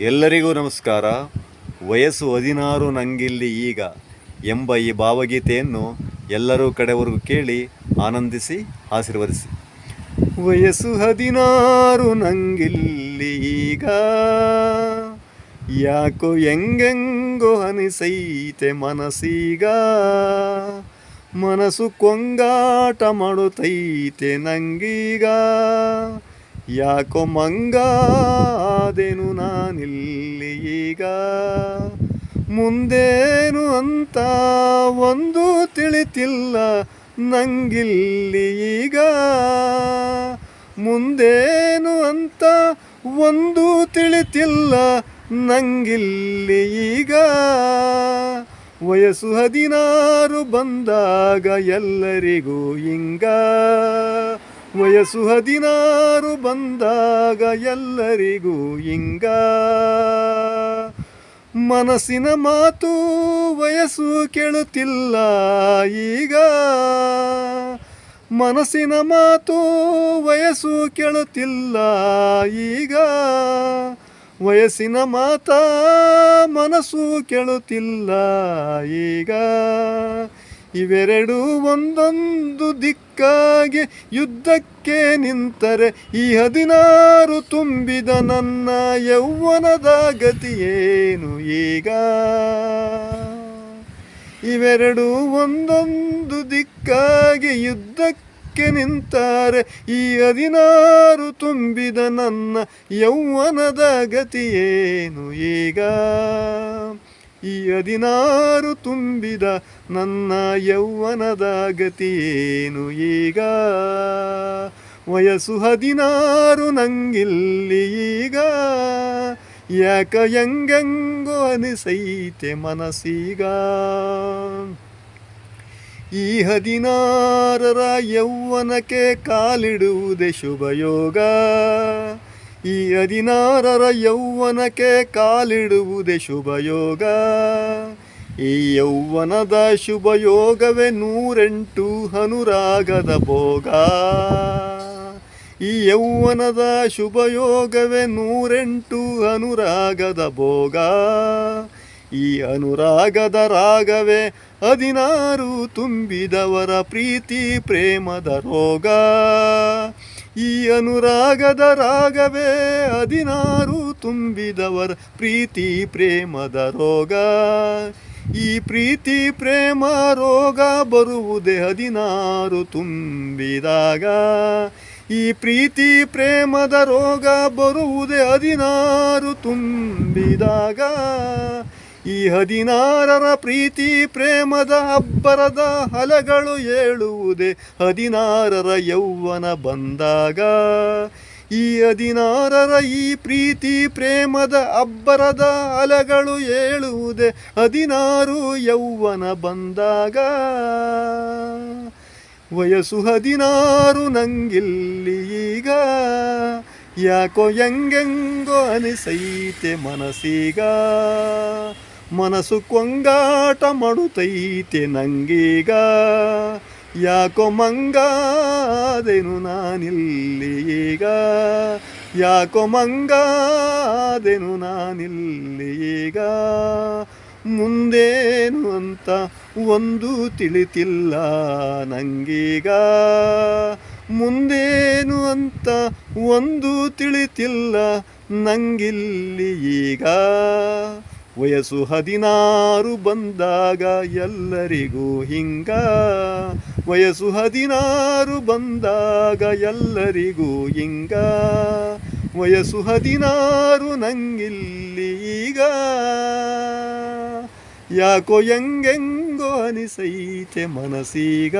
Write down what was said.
ಎಲ್ಲರಿಗೂ ನಮಸ್ಕಾರ. ವಯಸ್ಸು ಹದಿನಾರು ನಂಗಿಲ್ಲಿ ಈಗ ಎಂಬ ಈ ಭಾವಗೀತೆಯನ್ನು ಎಲ್ಲರೂ ಕಡೆವರೆಗೂ ಕೇಳಿ ಆನಂದಿಸಿ, ಆಶೀರ್ವದಿಸಿ. ವಯಸ್ಸು ಹದಿನಾರು ನಂಗಿಲ್ಲಿ ಈಗ ಯಾಕೋ ಹೆಂಗೆಂಗೋ ಅನಿಸೈತೆ ಮನಸ್ಸೀಗ. ಮನಸ್ಸು ಕೊಂಗಾಟ ಮಾಡುತ್ತೈತೆ ನಂಗೀಗ. ಯಾಕೋ ಮಂಗಾದೆನು ನಾನಿಲ್ಲಿ ಈಗ? ಮುಂದೇನು ಅಂತ ಒಂದು ತಿಳಿತಿಲ್ಲ, ನಂಗಿಲ್ಲಿ ಈಗ? ಮುಂದೇನು ಅಂತ ಒಂದು ತಿಳಿತಿಲ್ಲ, ನಂಗಿಲ್ಲಿ ಈಗ? ವಯಸ್ಸು ಹದಿನಾರು ಬಂದಾಗ ಎಲ್ಲರಿಗೂ ಹಿಂಗ ವಯಸ್ಸು ಹದಿನಾರು ಬಂದಾಗ ಎಲ್ಲರಿಗೂ ಹಿಂಗ ಮನಸ್ಸಿನ ಮಾತು ವಯಸ್ಸು ಕೇಳುತ್ತಿಲ್ಲ ಈಗ. ಮನಸ್ಸಿನ ಮಾತು ವಯಸ್ಸು ಕೇಳುತ್ತಿಲ್ಲ ಈಗ. ವಯಸ್ಸಿನ ಮಾತ ಮನಸ್ಸು ಕೇಳುತ್ತಿಲ್ಲ ಈಗ. ಇವೆರಡು ಒಂದೊಂದು ದಿಕ್ಕಾಗಿ ಯುದ್ಧಕ್ಕೆ ನಿಂತರೆ ಈ ಹದಿನಾರು ತುಂಬಿದ ನನ್ನ ಯೌವನದ ಗತಿಯೇನು ಈಗ? ಇವೆರಡೂ ಒಂದೊಂದು ದಿಕ್ಕಾಗಿ ಯುದ್ಧಕ್ಕೆ ನಿಂತಾರೆ ಈ ಹದಿನಾರು ತುಂಬಿದ ನನ್ನ ಯೌವನದ ಗತಿಯೇನು ಈಗ? ಹದಿನಾರು ತುಂಬಿದ ನನ್ನ ಯೌವನದ ಗತಿಯೇನು ಈಗ? ವಯಸ್ಸು ಹದಿನಾರು ನಂಗಿಲ್ಲಿ ಈಗ. ಯಾಕ ಯಂಗೆಂಗೋ ಅನಿಸೈತೆ ಮನಸ್ಸೀಗ. ಈ ಹದಿನಾರರ ಯೌವನಕ್ಕೆ ಕಾಲಿಡುವುದೇ ಶುಭಯೋಗ. ಈ ಹದಿನಾರರ ಯೌವನಕ್ಕೆ ಕಾಲಿಡುವುದೇ ಶುಭಯೋಗ. ಈ ಯೌವನದ ಶುಭಯೋಗವೇ ನೂರೆಂಟು ಅನುರಾಗದ ಭೋಗ. ಈ ಯೌವನದ ಶುಭಯೋಗವೇ ನೂರೆಂಟು ಅನುರಾಗದ ಭೋಗ. ಈ ಅನುರಾಗದ ರಾಗವೇ ಹದಿನಾರು ತುಂಬಿದವರ ಪ್ರೀತಿ ಪ್ರೇಮದ ರೋಗ. ಈ ಅನುರಾಗದ ರಾಗವೇ ಹದಿನಾರು ತುಂಬಿದವರ ಪ್ರೀತಿ ಪ್ರೇಮದ ರೋಗ. ಈ ಪ್ರೀತಿ ಪ್ರೇಮ ರೋಗ ಬರುವುದೇ ಹದಿನಾರು ತುಂಬಿದಾಗ. ಈ ಪ್ರೀತಿ ಪ್ರೇಮದ ರೋಗ ಬರುವುದೇ ಹದಿನಾರು ತುಂಬಿದಾಗ. ಈ ಹದಿನಾರರ ಪ್ರೀತಿ ಪ್ರೇಮದ ಅಬ್ಬರದ ಹಲಗಳು ಏಳುವುದೇ ಹದಿನಾರರ ಯೌವನ ಬಂದಾಗ. ಈ ಹದಿನಾರರ ಈ ಪ್ರೀತಿ ಪ್ರೇಮದ ಅಬ್ಬರದ ಅಲಗಳು ಏಳುವುದೇ ಹದಿನಾರು ಯೌವನ ಬಂದಾಗ. ವಯಸ್ಸು ಹದಿನಾರು ನಂಗಿಲ್ಲಿ ಈಗ, ಯಾಕೋ ಹೆಂಗೆಂಗೋ ಅನಿಸೈತೆ ಮನಸ್ಸೀಗ. ಮನಸ್ಸು ಕೊಂಗಾಟ ಮಾಡುತ್ತೈತೆ ನಂಗೀಗ. ಯಾಕೋ ಮಂಗಾದೆನು ನಾನಿಲ್ಲಿ ಈಗ. ಯಾಕೋ ಮಂಗಾದೆನು ನಾನಿಲ್ಲಿ ಈಗ. ಮುಂದೇನು ಅಂತ ಒಂದು ತಿಳಿತಿಲ್ಲ ನಂಗೀಗ. ಮುಂದೇನು ಅಂತ ಒಂದು ತಿಳಿತಿಲ್ಲ ನಂಗಿಲ್ಲಿ ಈಗ. ವಯಸ್ಸು ಹದಿನಾರು ಬಂದಾಗ ಎಲ್ಲರಿಗೂ ಹಿಂಗ. ವಯಸ್ಸು ಹದಿನಾರು ಬಂದಾಗ ಎಲ್ಲರಿಗೂ ಹಿಂಗ. ವಯಸ್ಸು ಹದಿನಾರು ನಂಗಿಲ್ಲಿ ಈಗ. ಯಾಕೋ ಹೆಂಗೆಂಗೋ ಅನಿಸೈತೆ ಮನಸ್ಸೀಗ.